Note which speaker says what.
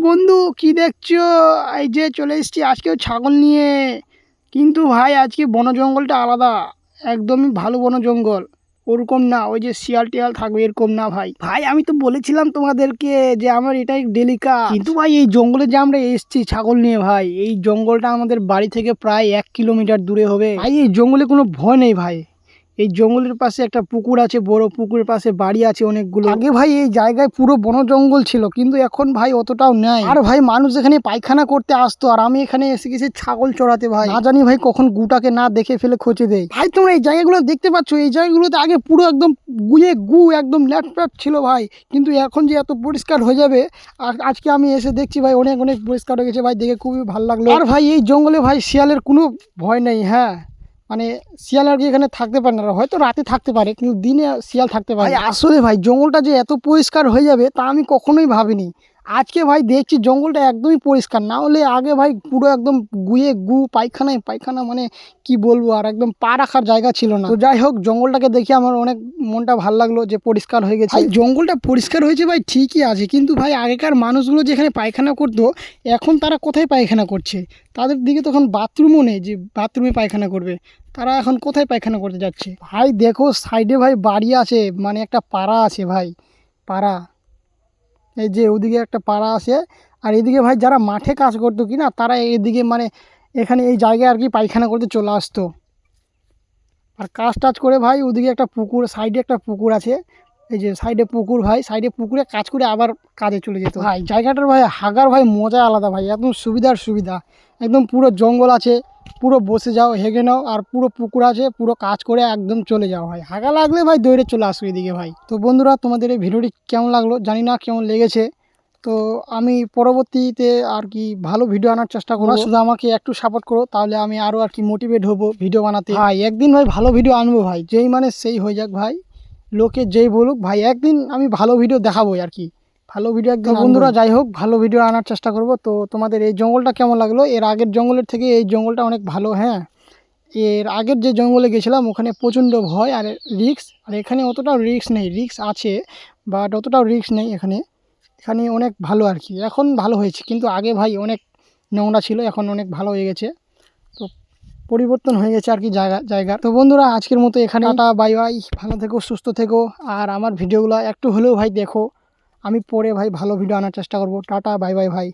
Speaker 1: বন্ধু, কি দেখছ? এই যে চলে এসেছি, আজকেও ছাগল নিয়ে। কিন্তু ভাই, আজকে বন জঙ্গলটা আলাদা। একদমই ভালো বন জঙ্গল। ওরকম না, ওই যে শিয়াল টিয়াল থাকবে, এরকম না ভাই। ভাই, আমি তো বলেছিলাম তোমাদেরকে যে আমার এটাই ডেলিকা কিন্তু ভাই, এই জঙ্গলে যে আমরা এসেছি ছাগল নিয়ে ভাই, এই জঙ্গলটা আমাদের বাড়ি থেকে প্রায় এক কিলোমিটার দূরে হবে। ভাই, এই জঙ্গলে কোনো ভয় নেই ভাই। এই জঙ্গলের পাশে একটা পুকুর আছে বড় পুকুরের পাশে বাড়ি আছে অনেকগুলো। আগে ভাই এই জায়গায় পুরো বন জঙ্গল ছিল কিন্তু এখন ভাই অতটাও নেই। আর ভাই মানুষ এখানে পায়খানা করতে আসতো আর আমি এখানে এসে গেছি ছাগল চড়াতে ভাই। না জানি ভাই কখন গুটাকে না দেখে ফেলে খোঁচে দেয়। ভাই তোমরা এই জায়গাগুলো দেখতে পাচ্ছ? এই জায়গাগুলোতে আগে পুরো একদম গুয়ে গু একদম ল্যাটপ্যাট ছিল ভাই। কিন্তু এখন যে এত পরিষ্কার হয়ে যাবে আর আজকে আমি এসে দেখছি ভাই অনেক অনেক পরিষ্কার হয়ে গেছে ভাই দেখে খুবই ভালো লাগল। আর ভাই এই জঙ্গলে ভাই শিয়ালের কোনো ভয় নেই হ্যাঁ। মানে শিয়াল আর কি এখানে থাকতে পারে না। হয়তো রাতে থাকতে পারে, কিন্তু দিনে শিয়াল থাকতে পারে আসলে ভাই, জঙ্গলটা যে এত পরিষ্কার হয়ে যাবে তা আমি কখনোই ভাবিনি। আজকে ভাই দেখছি জঙ্গলটা একদমই পরিষ্কার না হলে আগে ভাই পুরো একদম গুয়ে গু পায়খানায় পায়খানা মানে কি বলব আর একদম পা রাখার জায়গা ছিল না। তো যাই হোক জঙ্গলটাকে দেখে আমার অনেক মনটা ভালো লাগল যে পরিষ্কার হয়ে গেছে। জঙ্গলটা পরিষ্কার হয়েছে ভাই ঠিকই আছে। কিন্তু ভাই আগেকার মানুষগুলো যেখানে পায়খানা করতো এখন তারা কোথায় পায়খানা করছে? তাদের দিকে তখন বাথরুমও নেই যে বাথরুমে পায়খানা করবে। তারা এখন কোথায় পায়খানা করতে যাচ্ছে? ভাই দেখো সাইডে ভাই বাড়ি আছে মানে একটা পাড়া আছে ভাই পাড়া। যে ওদিকে একটা পাড়া আছে। আর এদিকে ভাই যারা মাঠে কাজ করতো কি না তারা এদিকে মানে এখানে এই জায়গায় আর কি পায়খানা করতে চলে আসতো। আর কাজ টাজ করে ভাই ওদিকে একটা পুকুর, সাইডে একটা পুকুর আছে। এই যে সাইডে পুকুর ভাই, সাইডে পুকুরে কাজ করে আবার কাজে চলে যেত। ভাই জায়গাটার ভাই হাগার ভাই মজা আলাদা ভাই, একদম সুবিধার সুবিধা। একদম পুরো জঙ্গল আছে পুরো বসে যাও হেগে নাও আর পুরো পুকুর আছে পুরো কাজ করে একদম চলে যাও ভাই। হাগা লাগলে ভাই দৌড়ে চলে আসবে এদিকে ভাই। তো বন্ধুরা তোমাদের এই ভিডিওটি কেমন লাগল জানি না কেমন লেগেছে। তো আমি পরবর্তীতে আর কি ভালো ভিডিও আনার চেষ্টা করব। শুধু আমাকে একটু সাপোর্ট করো তাহলে আমি আরও আর কি মোটিভেট হব ভিডিও বানাতে। ভাই একদিন ভাই ভালো ভিডিও আনব ভাই। যেই মানে সেই হয়ে যাক ভাই। লোকে যেই বলুক ভাই একদিন আমি ভালো ভিডিও দেখাবোই আর কি। ভালো ভিডিও একদম বন্ধুরা যাই হোক ভালো ভিডিও আনার চেষ্টা করব। তো তোমাদের এই জঙ্গলটা কেমন লাগল? এর আগের জঙ্গলের থেকে এই জঙ্গলটা অনেক ভালো হ্যাঁ। এর আগের যে জঙ্গলে গেছিলাম ওখানে প্রচণ্ড ভয় আর রিক্স আর এখানে অতটাও রিক্স নেই রিক্স আছে বাট অতটাও রিক্স নেই এখানে। এখানে অনেক ভালো আর কি। এখন ভালো হয়েছে কিন্তু আগে ভাই অনেক নোংরা ছিল এখন অনেক ভালো হয়ে গেছে। তো পরিবর্তন হয়ে গেছে আর কি জায়গা জায়গা। তো বন্ধুরা আজকের মতো এখানে টাটা বাই বাই। ভালো থেকো সুস্থ থেকো। আর আমার ভিডিওগুলো একটু হলেও ভাই দেখো। আমি পরে ভাই ভালো ভিডিও আনার চেষ্টা করব। টাটা বাই বাই ভাই